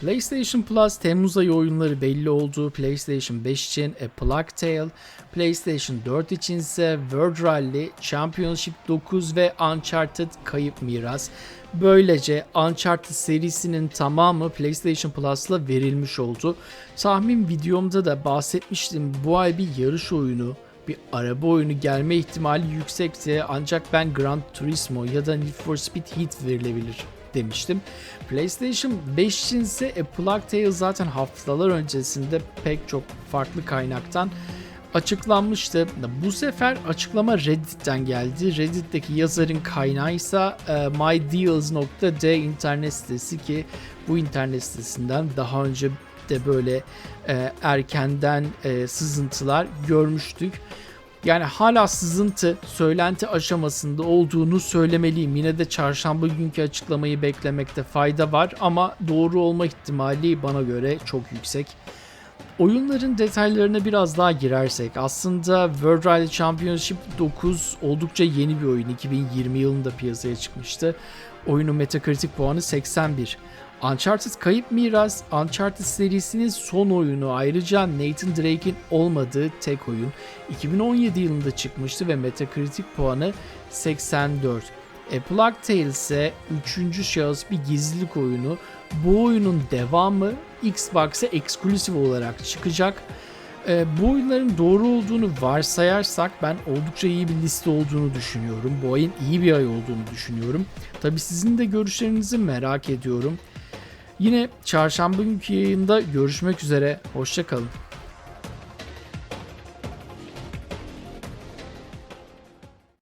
PlayStation Plus Temmuz ayı oyunları belli oldu. PlayStation 5 için A Plague Tale, PlayStation 4 için ise World Rally, Championship 9 ve Uncharted Kayıp Miras. Böylece Uncharted serisinin tamamı PlayStation Plus'la verilmiş oldu. Tahmin videomda da bahsetmiştim. Bu ay bir yarış oyunu, bir araba oyunu gelme ihtimali yüksekti ancak ben Gran Turismo ya da Need for Speed Heat verilebilir demiştim. PlayStation 5 için ise A Plague Tale zaten haftalar öncesinde pek çok farklı kaynaktan açıklanmıştı. Bu sefer açıklama Reddit'ten geldi. Reddit'teki yazarın kaynağı ise e, mydeals.d internet sitesi ki bu internet sitesinden daha önce de böyle e, erkenden e, sızıntılar görmüştük. Yani hala sızıntı, söylenti aşamasında olduğunu söylemeliyim. Yine de çarşamba günkü açıklamayı beklemekte fayda var ama doğru olma ihtimali bana göre çok yüksek. Oyunların detaylarına biraz daha girersek aslında World Rally Championship 9 oldukça yeni bir oyun. 2020 yılında piyasaya çıkmıştı. Oyunun Metacritic puanı 81. Uncharted Kayıp Miras, Uncharted serisinin son oyunu ayrıca Nathan Drake'in olmadığı tek oyun. 2017 yılında çıkmıştı ve Metacritic puanı 84. A Plague Tale ise 3. şahıs bir gizlilik oyunu. Bu oyunun devamı Xbox'a eksklusif olarak çıkacak. Ee, bu oyunların doğru olduğunu varsayarsak ben oldukça iyi bir liste olduğunu düşünüyorum. Bu ayın iyi bir ay olduğunu düşünüyorum. Tabi sizin de görüşlerinizi merak ediyorum. Yine çarşamba günkü yayında görüşmek üzere. Hoşçakalın.